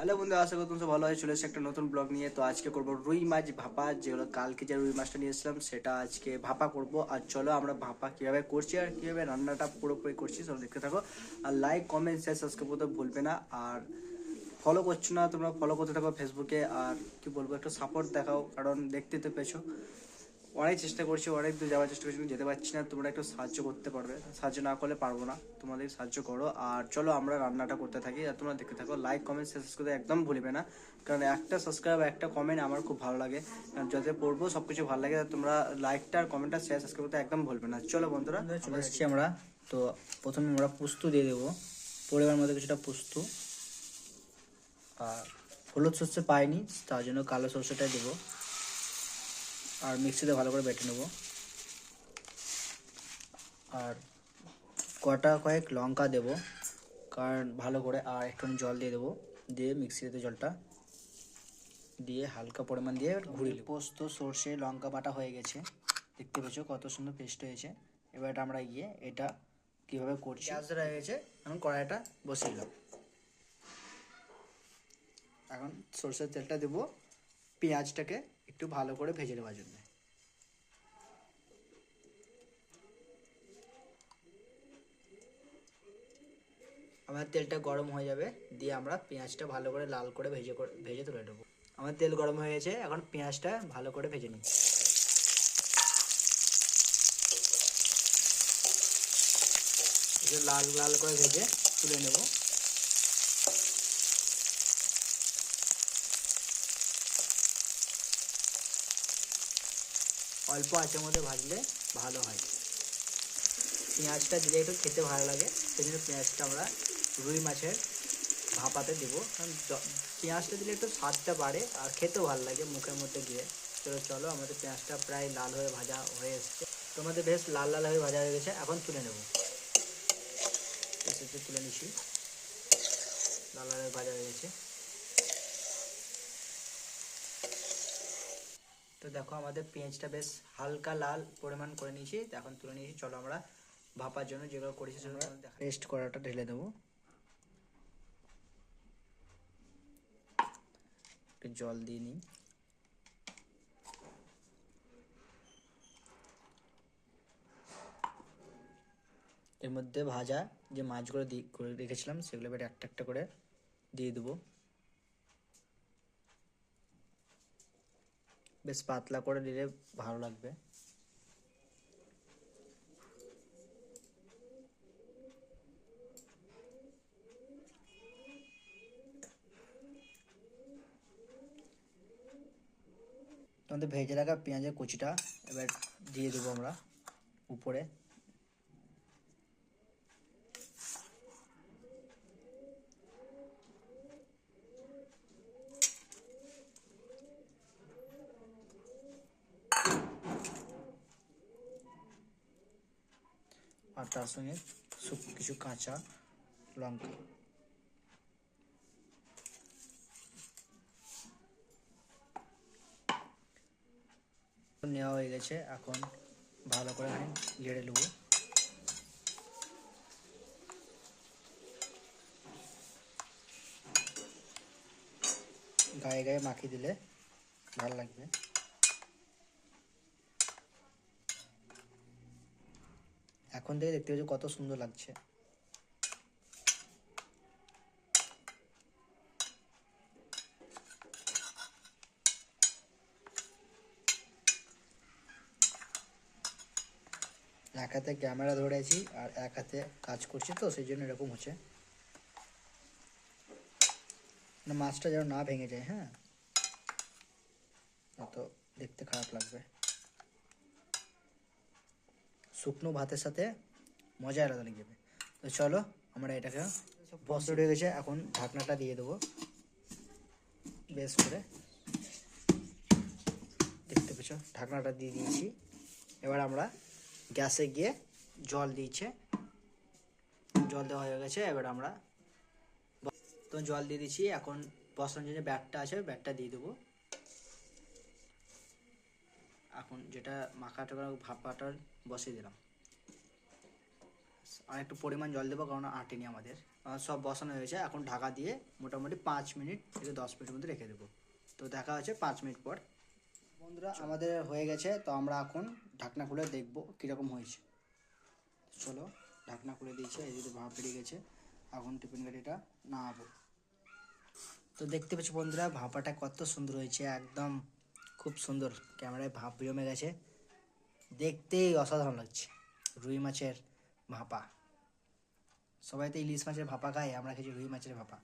Hello বন্ধু আশা করি তুমি সব ভালো আছে। চলে এসেছে একটা নতুন ব্লগ নিয়ে। তো আজকে করব রুই মাছ ভাপা যেগুলো কালকে যে রুই মাছটা নিয়ে এসেছিলাম, সেটা আজকে ভাপা করব। আর চলো আমরা ভাপা কীভাবে করছি আর কীভাবে রান্নাটা পুরোপুরি করছি সব দেখতে থাকো। আর লাইক কমেন্ট শেয়ার সাবস্ক্রাইব করতে ভুলবে না। আর ফলো করছ না, তোমরা ফলো করতে থাকো ফেসবুকে আর কি বলব, একটু সাপোর্ট দেখাও, কারণ দেখতে তো পেছো অনেক চেষ্টা করছি অনেক দূর যাওয়ার চেষ্টা করছি কিন্তু যেতে পারছি না। তোমরা একটু সাহায্য করতে পারবে। সাহায্য না করলে পারব না। তোমাদের সাহায্য করো। আর চলো আমরা রান্নাটা করতে থাকি। আর তোমরা দেখতে থাকো লাইক কমেন্ট সাবস্ক্রাইব করতে একদম ভুলবে না। কারণ একটা সাবস্ক্রাইব একটা কমেন্ট আমার খুব ভালো লাগে। কারণ যাতে পড়ব সব কিছু ভালো লাগে। তোমরা লাইকটা আর কমেন্টটা শেয়ার সাবস্ক্রাইব করতে একদম ভুলবে না। চলো বন্ধুরা চলে এসেছি আমরা। তো প্রথমে আমরা পুস্ত দিয়ে দেবো। পরিবার মধ্যে কিছুটা পুস্ত। আর হলুদ সর্ষে পাইনি তার জন্য কালো সর্ষেটাই দেবো। আর মিক্সিতে ভালো করে বেটে নেব। আর কটা কয়েক লঙ্কা দেবো কারণ ভালো করে আর একটুখানি জল দিয়ে দেবো দিয়ে মিক্সিতে জলটা দিয়ে হালকা পরিমাণ দিয়ে নেব। পোস্ত সর্ষে লঙ্কা বাটা হয়ে গেছে। দেখতে পেয়েছ কত সুন্দর পেস্ট হয়েছে। এবার এটা আমরা গিয়ে এটা কীভাবে করছি হয়ে গেছে এখন কড়াইটা বসিয়ে দিলাম। এখন সর্ষের তেলটা দেবো পেঁয়াজটাকে একটু ভালো করে ভেজে নেওয়ার জন্য। আমার তেলটা গরম হয়ে যাবে, দিয়ে আমরা পেঁয়াজটা ভালো করে লাল করে ভেজে ভেজে তুলে নেব। আমার তেল গরম হয়ে গেছে, এখন পেঁয়াজটা ভালো করে ভেজে নিই লাল লাল করে ভেজে তুলে নেব। অল্প আঁচের মধ্যে ভাজলে ভালো হয়। পেঁয়াজটা দিলে একটু খেতে ভালো লাগে সেই জন্য পেঁয়াজটা আমরা রুই মাছের ভাপাতে দেবো। কারণ পেঁয়াজটা দিলে একটু স্বাদটা বাড়ে আর খেতেও ভালো লাগে মুখের মধ্যে গিয়ে। চলো চলো, আমাদের পেঁয়াজটা প্রায় লাল হয়ে ভাজা হয়ে এসছে। তোমাদের বেশ লাল লাল হয়ে ভাজা হয়ে গেছে, এখন তুলে নেব। তুলে নিচ্ছি লাল লাল হয়ে ভাজা হয়ে গেছে। তো দেখো আমাদের পেঁয়াজটা বেশ হালকা লাল পরিমাণ করে নিয়েছি। তো এখন তুলে নিয়েছি। চলো আমরা ভাপার জন্য যেগুলো করেছি সেগুলো পেস্ট করাটা ঢেলে দেবো। একটু জল দিয়ে নিই। এর মধ্যে ভাজা যে মাছগুলো দিয়ে করে রেখেছিলাম সেগুলো এবার একটা একটা করে দিয়ে দেবো। বেশ পাতলা করে দিলে ভালো লাগবে। তোমাদের ভেজে রাখা পেঁয়াজের কুচিটা এবার দিয়ে দেবো আমরা উপরে। আর তার সঙ্গে কিছু কাঁচা লঙ্কা। নেওয়া হয়ে গেছে, এখন ভালো করে আমি লেড়ে নেব। গায়ে গায়ে মাখিয়ে দিলে ভালো লাগবে। এখন থেকে দেখতে পাচ্ছি কত সুন্দর লাগছে। এক হাতে ক্যামেরা ধরেছি আর এক হাতে কাজ করছি তো, সেই জন্য এরকম হচ্ছে। মাছটা যেন না ভেঙে যায় হ্যাঁ। তো দেখতে খারাপ লাগবে। শুকনো ভাতের সাথে মজা আলাদা লেগে যাবে। তো চলো, আমরা এটাকে বস্ত উঠে গেছে, এখন ঢাকনাটা দিয়ে দেবো। বেশ করে। দেখতে পেছো ঢাকনাটা দিয়ে দিয়েছি। এবার আমরা গ্যাসে গিয়ে জল দিয়েছে। জল দেওয়া হয়ে গেছে, এবার আমরা তো জল দিয়ে দিচ্ছি এখন বসানোর জন্য ব্যাটটা আছে ব্যাটটা দিয়ে দেবো। এখন যেটা মাখাটা ভাপাটা বসিয়ে দিলাম। আর একটু পরিমাণ জল দেবো, কারণ আটেনি আমাদের। সব বসানো হয়েছে। এখন ঢাকা দিয়ে মোটামুটি পাঁচ মিনিট থেকে দশ মিনিটের মধ্যে রেখে দেবো। তো দেখা হচ্ছে পাঁচ মিনিট পর। বন্ধুরা, আমাদের হয়ে গেছে। তো আমরা এখন ঢাকনা খুলে দেখব কীরকম হয়েছে। চলো, ঢাকনা খুলে দিয়েছে। এই যদি ভাপ বেরিয়ে গেছে। এখন টিফিন গাড়িটা নামাবো। তো দেখতে পাচ্ছি বন্ধুরা, ভাপাটা কত সুন্দর হয়েছে। একদম খুব সুন্দর ক্যামেরায় ভাপ জমে গেছে। দেখতেই অসাধারণ লাগছে। রুই মাছের ভাপা। সবাই তো ইলিশ মাছের ভাপা খায় আমরা খেয়েছি রুই মাছের ভাপা।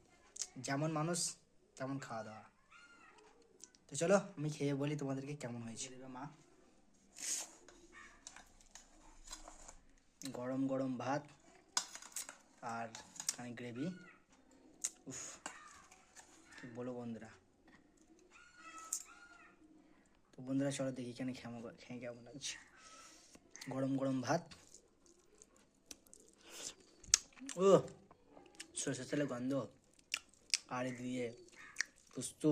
যেমন মানুষ তেমন খাওয়া দাওয়া। তো চলো আমি খেয়ে বলি তোমাদেরকে কেমন হয়েছে। মা। গরম গরম ভাত আর খানিক গ্রেভি উফ কি বলো বন্ধুরা তো বন্ধুরা, চলো দেখি কেন কেমন খেয়ে কেমন লাগছে। গরম গরম ভাত। ও, সরষের তেলের গন্ধ। আর দিয়ে, পুস্তু।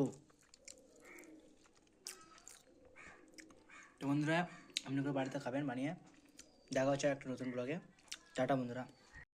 তো বন্ধুরা, আপনি বাড়িতে খাবেন বানিয়ে। দেখা হচ্ছে একটা নতুন ব্লগে টাটা বন্ধুরা।